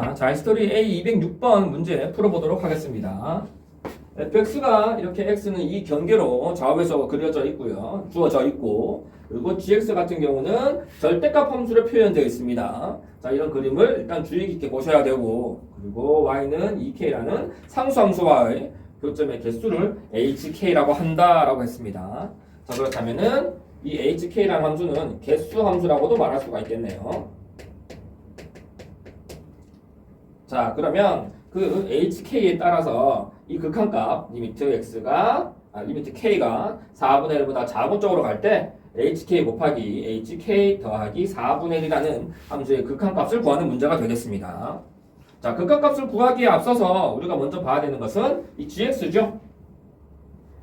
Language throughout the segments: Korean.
자, 자이스토리 A206번 문제 풀어보도록 하겠습니다. fx가 이렇게 x는 이 경계로 좌우에서 그려져 있고요. 주어져 있고 그리고 gx 같은 경우는 절대값 함수로 표현되어 있습니다. 자, 이런 그림을 일단 주의 깊게 보셔야 되고 그리고 y는 2k라는 상수함수와의 교점의 개수를 hk라고 한다라고 했습니다. 자, 그렇다면은 이 hk라는 함수는 개수 함수라고도 말할 수가 있겠네요. 자, 그러면 그 hk에 따라서 이 극한값 리미트 x가 아, 리미트 k가 4분의 1보다 작은 쪽으로 갈 때 hk 곱하기 hk 더하기 4분의 1이라는 함수의 극한값을 구하는 문제가 되겠습니다. 자, 극한값을 구하기에 앞서서 우리가 먼저 봐야 되는 것은 이 gx죠.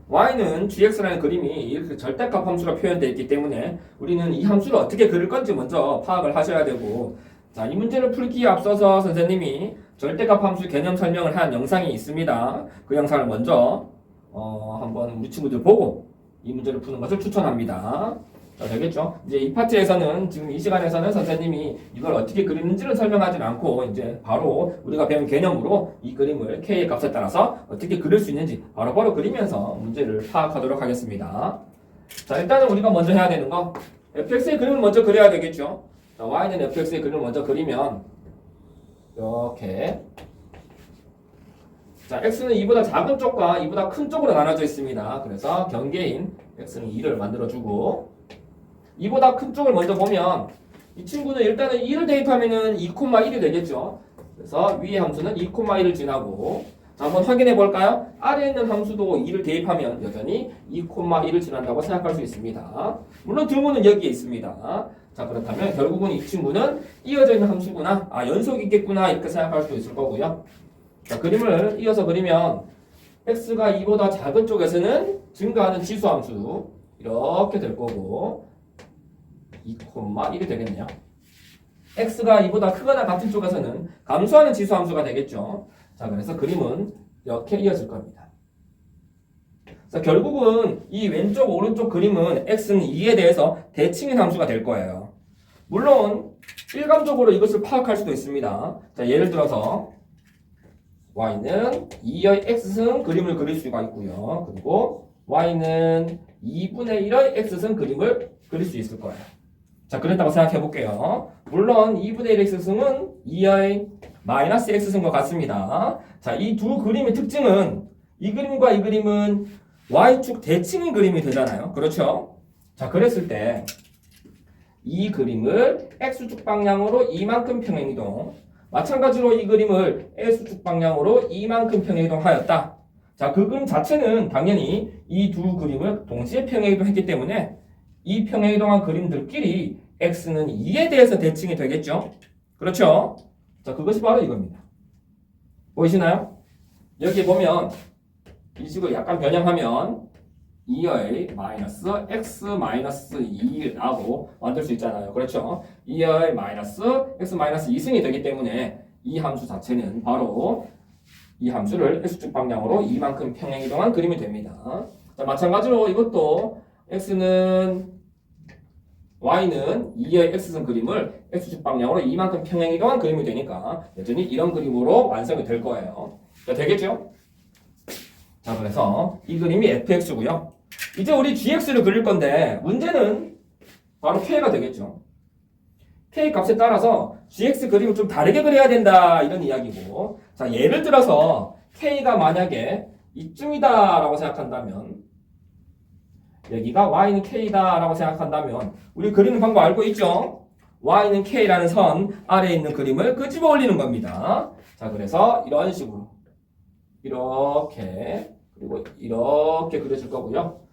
y는 gx라는 그림이 이렇게 절대값 함수로 표현되어 있기 때문에 우리는 이 함수를 어떻게 그릴 건지 먼저 파악을 하셔야 되고 자, 이 문제를 풀기에 앞서서 선생님이 절대값 함수 개념 설명을 한 영상이 있습니다. 그 영상을 먼저 어, 한번 우리 친구들 보고 이 문제를 푸는 것을 추천합니다. 자, 되겠죠? 이제 이 파트에서는 지금 이 시간에서는 선생님이 이걸 어떻게 그리는지를 설명하진 않고 이제 바로 우리가 배운 개념으로 이 그림을 k의 값에 따라서 어떻게 그릴 수 있는지 바로바로 그리면서 문제를 파악하도록 하겠습니다. 자, 일단은 우리가 먼저 해야 되는 거 fx의 그림을 먼저 그려야 되겠죠? 자, y는 fx의 그림을 먼저 그리면 이렇게 자, x는 2보다 작은 쪽과 2보다 큰 쪽으로 나눠져 있습니다. 그래서 경계인 x는 2를 만들어주고 2보다 큰 쪽을 먼저 보면 이 친구는 일단은 2를 대입하면은 2,1이 되겠죠. 그래서 위의 함수는 2,1을 지나고 자, 한번 확인해 볼까요? 아래에 있는 함수도 2를 대입하면 여전히 2,1을 지난다고 생각할 수 있습니다. 물론 등호는 여기에 있습니다. 자, 그렇다면 결국은 이 친구는 이어져 있는 함수구나. 아, 연속이 있겠구나. 이렇게 생각할 수도 있을 거고요. 자, 그림을 이어서 그리면 x가 2보다 작은 쪽에서는 증가하는 지수 함수 이렇게 될 거고 2,1이 되겠네요. x가 2보다 크거나 같은 쪽에서는 감소하는 지수 함수가 되겠죠. 자, 그래서 그림은 이렇게 이어질 겁니다. 자, 결국은 이 왼쪽 오른쪽 그림은 x는 2에 대해서 대칭인 함수가 될 거예요. 물론 일감적으로 이것을 파악할 수도 있습니다. 자, 예를 들어서 y는 2의 x승 그림을 그릴 수가 있고요. 그리고 y는 2분의 1의 x승 그림을 그릴 수 있을 거예요. 자, 그랬다고 생각해 볼게요. 물론 2분의 1 x승은 2의 마이너스 x승과 같습니다. 자, 이 두 그림의 특징은 이 그림과 이 그림은 y축 대칭인 그림이 되잖아요. 그렇죠? 자, 그랬을 때 이 그림을 x축 방향으로 이만큼 평행이동 마찬가지로 이 그림을 S축 방향으로 이만큼 평행이동하였다. 자, 그 그림 자체는 당연히 이 두 그림을 동시에 평행이동했기 때문에 이 평행이동한 그림들끼리 x는 2에 대해서 대칭이 되겠죠? 그렇죠? 자, 그것이 바로 이겁니다. 보이시나요? 여기 보면 이 식을 약간 변형하면 2의 마이너스 x 마이너스 2라고 만들 수 있잖아요. 그렇죠? 2의 마이너스 x 마이너스 2승이 되기 때문에 이 함수 자체는 바로 이 함수를 x축 방향으로 이만큼 평행 이동한 그림이 됩니다. 자, 마찬가지로 이것도 x는 y는 2의 x승 그림을 x축 방향으로 이만큼 평행 이동한 그림이 되니까 여전히 이런 그림으로 완성이 될 거예요. 자, 되겠죠? 자, 그래서 이 그림이 fx고요. 이제 우리 gx를 그릴 건데 문제는 바로 k가 되겠죠. k 값에 따라서 gx 그림을 좀 다르게 그려야 된다 이런 이야기고 자 예를 들어서 k가 만약에 이쯤이다 라고 생각한다면 여기가 y는 k다 라고 생각한다면 우리 그리는 방법 알고 있죠? y는 k라는 선 아래에 있는 그림을 끄집어 올리는 겁니다. 자 그래서 이런 식으로 이렇게 그리고 이렇게 그려줄 거고요.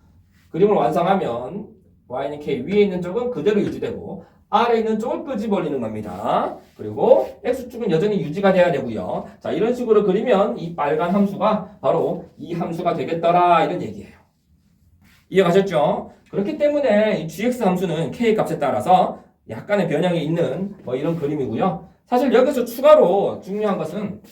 그림을 완성하면 y는 k 위에 있는 쪽은 그대로 유지되고 아래에 있는 쪽을 끄집어올리는 겁니다. 그리고 x축은 여전히 유지가 돼야 되고요. 자 이런 식으로 그리면 이 빨간 함수가 바로 이 함수가 되겠더라 이런 얘기예요. 이해가셨죠? 그렇기 때문에 이 gx 함수는 k 값에 따라서 약간의 변형이 있는 뭐 이런 그림이고요. 사실 여기서 추가로 중요한 것은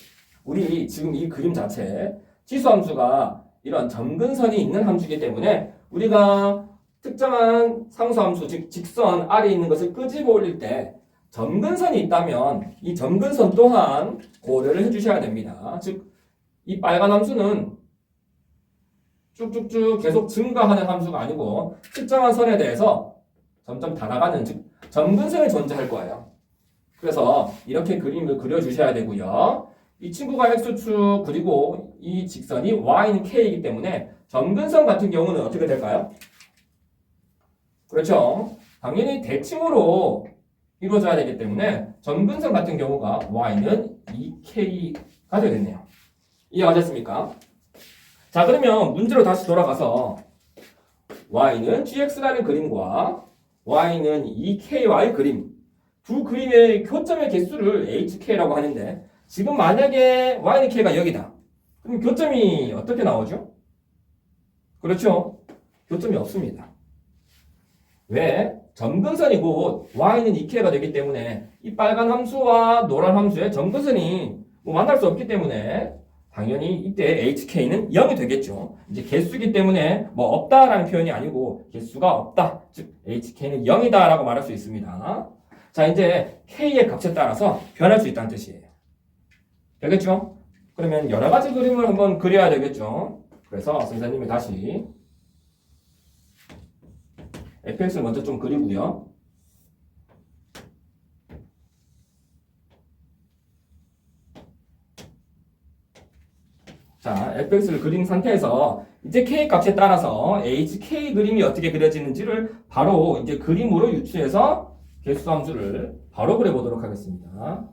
우리 지금 이 그림 자체 지수 함수가 이런 점근선이 있는 함수이기 때문에 우리가 특정한 상수함수 즉 직선 아래에 있는 것을 끄집어 올릴 때 점근선이 있다면 이 점근선 또한 고려를 해주셔야 됩니다. 즉, 이 빨간 함수는 쭉쭉쭉 계속 증가하는 함수가 아니고 특정한 선에 대해서 점점 다가가는 즉 점근선이 존재할 거예요. 그래서 이렇게 그림을 그려주셔야 되고요. 이 친구가 x축 그리고 이 직선이 y는 k이기 때문에 점근선 같은 경우는 어떻게 될까요? 그렇죠. 당연히 대칭으로 이루어져야 되기 때문에 점근선 같은 경우가 y는 2k가 되겠네요. 이해가셨습니까? 자 그러면 문제로 다시 돌아가서 y는 gx라는 그림과 y는 2ky의 그림 두 그림의 교점의 개수를 hk라고 하는데 지금 만약에 y는 k가 여기다 그럼 교점이 어떻게 나오죠? 그렇죠 교점이 없습니다 왜? 점근선이 곧 y는 2k가 되기 때문에 이 빨간 함수와 노란 함수의 점근선이 뭐 만날 수 없기 때문에 당연히 이때 HK는 0이 되겠죠. 이제 개수기 때문에 뭐 없다라는 표현이 아니고 개수가 없다. 즉 HK는 0이다 라고 말할 수 있습니다. 자, 이제 K의 값에 따라서 변할 수 있다는 뜻이에요. 되겠죠? 그러면 여러 가지 그림을 한번 그려야 되겠죠. 그래서 선생님이 다시 fx를 먼저 좀 그리고요. 자, fx를 그린 상태에서 이제 k 값에 따라서 hk 그림이 어떻게 그려지는지를 바로 이제 그림으로 유추해서 개수 함수를 바로 그려보도록 하겠습니다.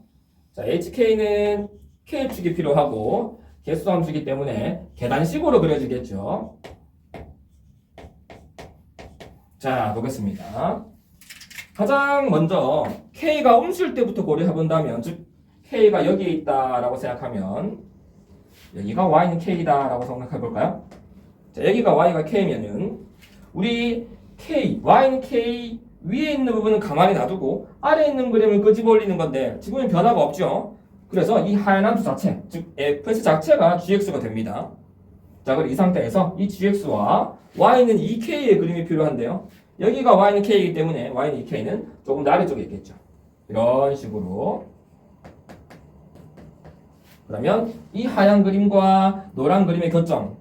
자, hk는 k축이 필요하고 개수 함수이기 때문에 계단식으로 그려지겠죠. 자, 보겠습니다. 가장 먼저 k가 음수일 때부터 고려해 본다면 즉 k가 여기에 있다라고 생각하면 여기가 y는 k다라고 생각해 볼까요? 자, 여기가 y가 k면은 우리 k, y는 k 위에 있는 부분은 가만히 놔두고 아래에 있는 그림을 끄집어 올리는 건데 지금은 변화가 없죠. 그래서 이 하얀 함수 자체, 즉 fs 자체가 gx가 됩니다. 자, 그럼 이 상태에서 이 gx와 y는 2k의 그림이 필요한데요. 여기가 y는 k이기 때문에 y는 2k는 조금 더 아래쪽에 있겠죠. 이런 식으로 그러면 이 하얀 그림과 노란 그림의 교점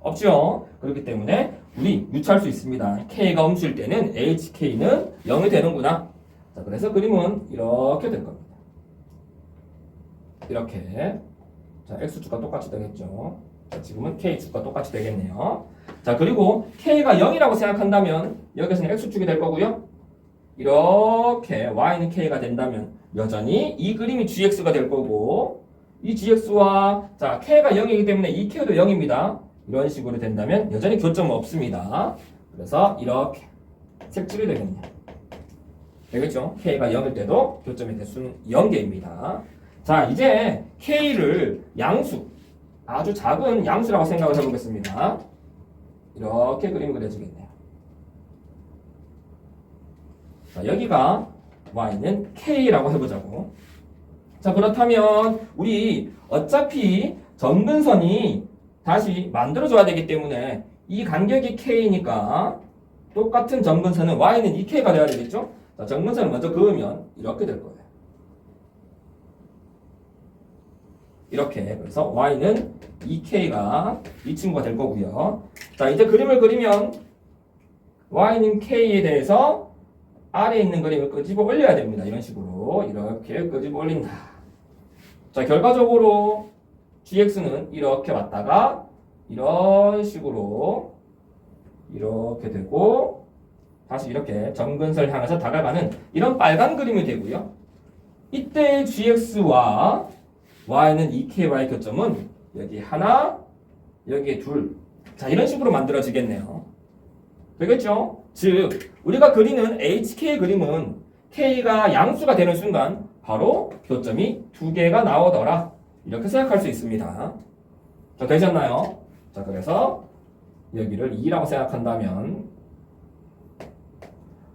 없죠? 그렇기 때문에 우리 유추할 수 있습니다. k가 음수일 때는 hk는 0이 되는구나. 자, 그래서 그림은 이렇게 될 겁니다. 이렇게 자, x축과 똑같이 되겠죠. 자, 지금은 k축과 똑같이 되겠네요. 자, 그리고 k가 0이라고 생각한다면 여기서는 x축이 될 거고요. 이렇게 y는 k가 된다면 여전히 이 그림이 gx가 될 거고 이 gx와 자 k가 0이기 때문에 이 k도 0입니다. 이런 식으로 된다면 여전히 교점은 없습니다. 그래서 이렇게 색칠이 되겠네요. 되겠죠? k가 0일 때도 교점의 대수는 0개입니다. 자 이제 k를 양수 아주 작은 양수라고 생각을 해보겠습니다. 이렇게 그림 그려지겠네요. 자 여기가 y는 k라고 해보자고. 자 그렇다면 우리 어차피 점근선이 다시 만들어줘야 되기 때문에 이 간격이 k니까 똑같은 점근선은 y는 2k가 돼야 되겠죠? 자, 점근선을 먼저 그으면 이렇게 될 거예요. 이렇게 그래서 y는 2k가 이 친구가 될 거고요. 자 이제 그림을 그리면 y는 k에 대해서 아래에 있는 그림을 끄집어 올려야 됩니다. 이런 식으로 이렇게 끄집어 올린다. 자 결과적으로 gx는 이렇게 왔다가 이런 식으로 이렇게 되고 다시 이렇게 점근선을 향해서 다가가는 이런 빨간 그림이 되고요. 이때 gx와 y는 2ky의 교점은 여기 하나, 여기에 둘. 자 이런 식으로 만들어지겠네요. 되겠죠? 즉 우리가 그리는 HK 그림은 K가 양수가 되는 순간 바로 교점이 두 개가 나오더라. 이렇게 생각할 수 있습니다. 자, 되셨나요? 자, 그래서 여기를 2라고 생각한다면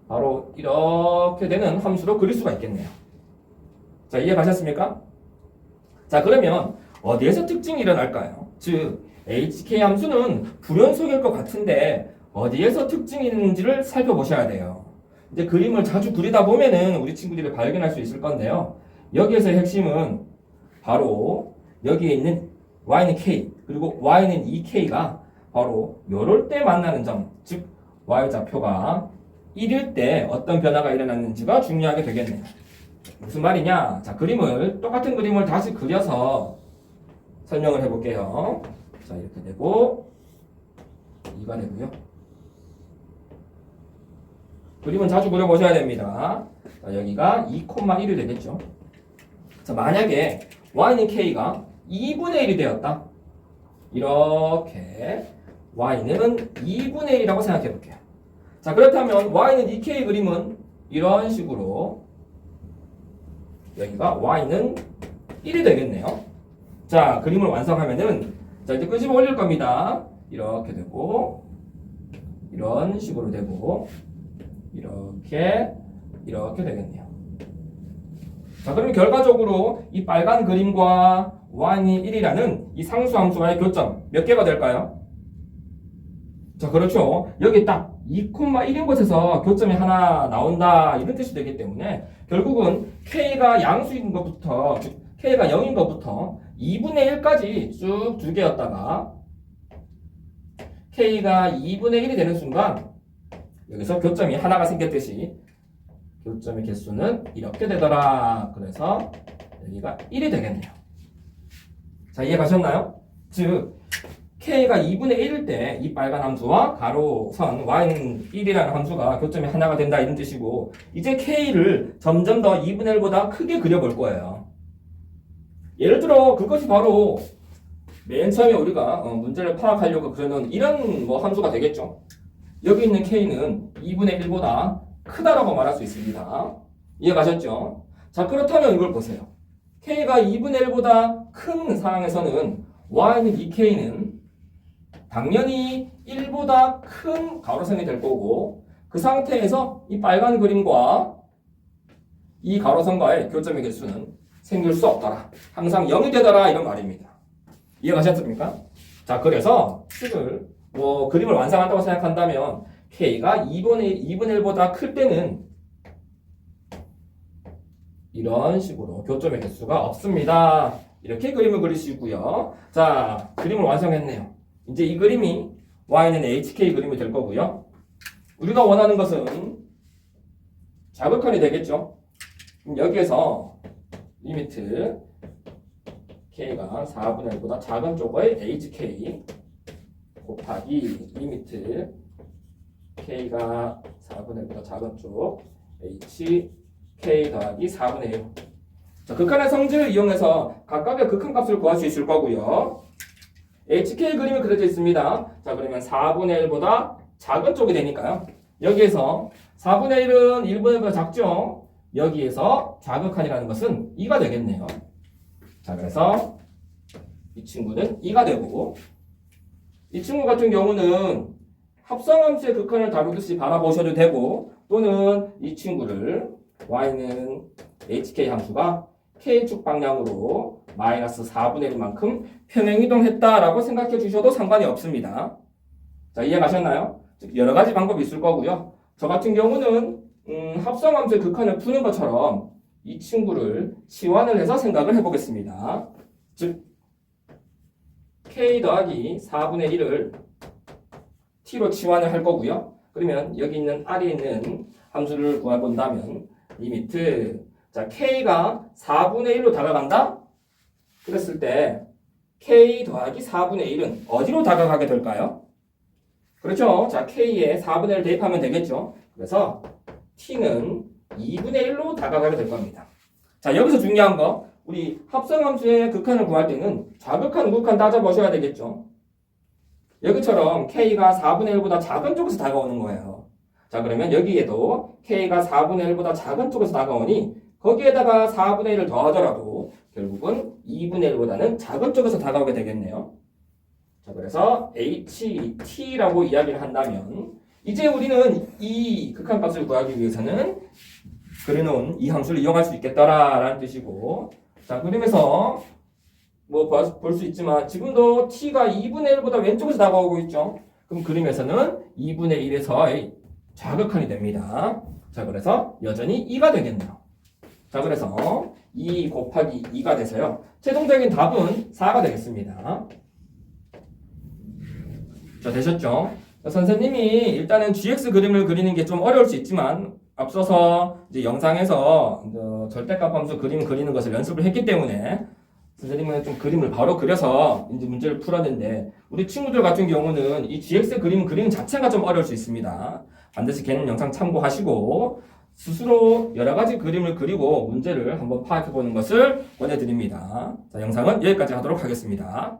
바로 이렇게 되는 함수로 그릴 수가 있겠네요. 자, 이해 가셨습니까? 자, 그러면 어디에서 특징이 일어날까요? 즉, HK 함수는 불연속일 것 같은데 어디에서 특징이 있는지를 살펴보셔야 돼요. 이제 그림을 자주 그리다 보면은 우리 친구들이 발견할 수 있을 건데요. 여기에서의 핵심은 바로 여기에 있는 y는 k 그리고 y는 2k가 바로 요럴 때 만나는 점, 즉 y 좌표가 1일 때 어떤 변화가 일어났는지가 중요하게 되겠네요. 무슨 말이냐? 자, 그림을 똑같은 그림을 다시 그려서 설명을 해볼게요. 자, 이렇게 되고 2가 되고요. 그림은 자주 그려보셔야 됩니다. 자, 여기가 2,1이 되겠죠. 자, 만약에 y는 k가 2분의 1이 되었다. 이렇게 y는 2분의 1이라고 생각해 볼게요. 자, 그렇다면 y는 2k 그림은 이런 식으로 여기가 y는 1이 되겠네요. 자, 그림을 완성하면은 자, 이제 끄집어 올릴 겁니다. 이렇게 되고 이런 식으로 되고 이렇게 이렇게 되겠네요. 자, 그러면 결과적으로 이 빨간 그림과 y는 1이라는 이 상수 함수와의 교점 몇 개가 될까요? 자, 그렇죠. 여기 딱 2,1인 곳에서 교점이 하나 나온다 이런 뜻이 되기 때문에 결국은 k가 양수인 것부터 즉 k가 0인 것부터 2분의 1까지 쭉 두 개였다가 k가 2분의 1이 되는 순간 여기서 교점이 하나가 생겼듯이 교점의 개수는 이렇게 되더라. 그래서 여기가 1이 되겠네요. 자, 이해 가셨나요? 즉 k가 2분의 1일 때 이 빨간 함수와 가로선 y는 1이라는 함수가 교점이 하나가 된다 이런 뜻이고 이제 k를 점점 더 2분의 1보다 크게 그려볼 거예요. 예를 들어 그것이 바로 맨 처음에 우리가 어, 문제를 파악하려고 그러는 이런 뭐 함수가 되겠죠. 여기 있는 k는 2분의 1보다 크다라고 말할 수 있습니다. 이해 가셨죠? 자 그렇다면 이걸 보세요. k가 2분의 1보다 큰 상황에서는 y는 2k는 당연히 1보다 큰 가로선이 될 거고 그 상태에서 이 빨간 그림과 이 가로선과의 교점의 개수는 생길 수 없더라. 항상 0이 되더라 이런 말입니다. 이해가셨습니까? 자 그래서 식을 뭐 그림을 완성한다고 생각한다면 k가 2분의, 2분의 1보다 클 때는 이런 식으로 교점의 개수가 없습니다. 이렇게 그림을 그리시고요. 자, 그림을 완성했네요. 이제 이 그림이 y는 hk 그림이 될 거고요. 우리가 원하는 것은 자극선이 되겠죠. 그럼 여기에서 리미트 k가 4분의 1보다 작은 쪽의 hk 곱하기 리미트 k가 4분의 1보다 작은 쪽 h k 더하기 4분의 1. 자, 극한의 성질을 이용해서 각각의 극한값을 구할 수 있을 거고요. HK 그림이 그려져 있습니다. 자, 그러면 4분의 1보다 작은 쪽이 되니까요. 여기에서 4분의 1은 1분의 1보다 작죠? 여기에서 자극한이라는 것은 2가 되겠네요. 자, 그래서 이 친구는 2가 되고 이 친구 같은 경우는 합성함수의 극한을 다루듯이 바라보셔도 되고 또는 이 친구를 y는 hk 함수가 k축 방향으로 마이너스 4분의 1만큼 평행이동했다라고 생각해 주셔도 상관이 없습니다. 자, 이해 가셨나요? 즉, 여러 가지 방법이 있을 거고요. 저 같은 경우는 음, 합성함수의 극한을 푸는 것처럼 이 친구를 치환을 해서 생각을 해보겠습니다. 즉, k 더하기 4분의 1을 t로 치환을 할 거고요. 그러면 여기 있는 r이 있는 함수를 구해본다면 리미트 자 k가 4분의 1로 다가간다? 그랬을 때 k 더하기 4분의 1은 어디로 다가가게 될까요? 그렇죠. 자 k에 4분의 1 대입하면 되겠죠. 그래서 t는 2분의 1로 다가가게 될 겁니다. 자 여기서 중요한 거 우리 합성함수의 극한을 구할 때는 좌극한 우극한 따져보셔야 되겠죠. 여기처럼 k가 4분의 1보다 작은 쪽에서 다가오는 거예요. 자 그러면 여기에도 k가 4분의 1보다 작은 쪽에서 다가오니 거기에다가 4분의 1을 더하더라도 결국은 2분의 1보다는 작은 쪽에서 다가오게 되겠네요. 자 그래서 ht라고 이야기를 한다면 이제 우리는 이 극한값을 구하기 위해서는 그려놓은 이 함수를 이용할 수 있겠다라는 뜻이고 자 그림에서 뭐 볼 수 있지만 지금도 t가 2분의 1보다 왼쪽에서 다가오고 있죠. 그럼 그림에서는 2분의 1에서 좌극한이 됩니다. 자, 그래서 여전히 2가 되겠네요. 자, 그래서 2 곱하기 2가 돼서요. 최종적인 답은 4가 되겠습니다. 자, 되셨죠? 선생님이 일단은 GX 그림을 그리는 게 좀 어려울 수 있지만 앞서서 이제 영상에서 어, 절대값 함수 그림 그리는 것을 연습을 했기 때문에 선생님은 좀 그림을 바로 그려서 이제 문제를 풀었는데 우리 친구들 같은 경우는 이 GX 그림 그리는 자체가 좀 어려울 수 있습니다. 반드시 개념 영상 참고하시고 스스로 여러 가지 그림을 그리고 문제를 한번 파악해 보는 것을 권해드립니다. 자, 영상은 여기까지 하도록 하겠습니다.